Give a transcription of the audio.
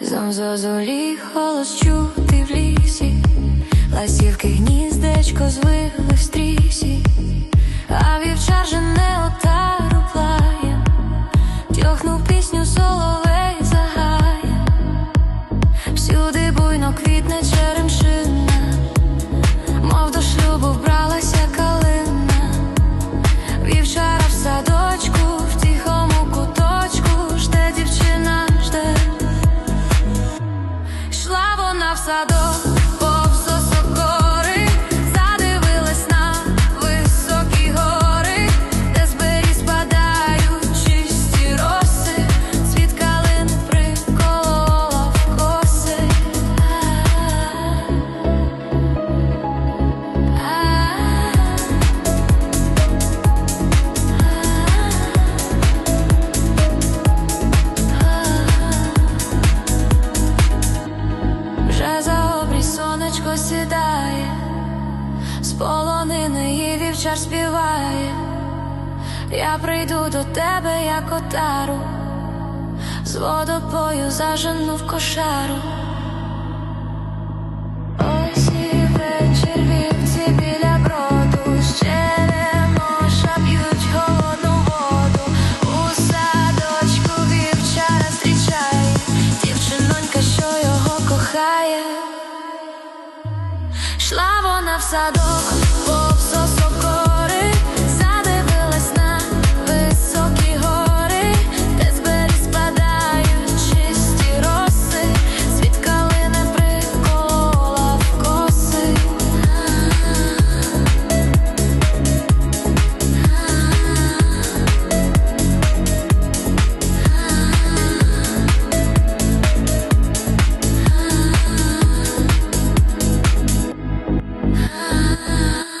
Знов зозулі голос чути в лісі, ласівки гніздечко звили в стрісі, а вівчар же не отару плає, тьохнув пісню соловей загає, всюди буйно квітне черемшина, вона полонини співає. Я прийду до тебе, як отару, з водопою зажену в кошару. Ось вечір вівці біля броду, з черемоша п'ють холодну воду. У садочку вівчара зустрічає дівчинонька, що його кохає. Шла вона в садок, ah.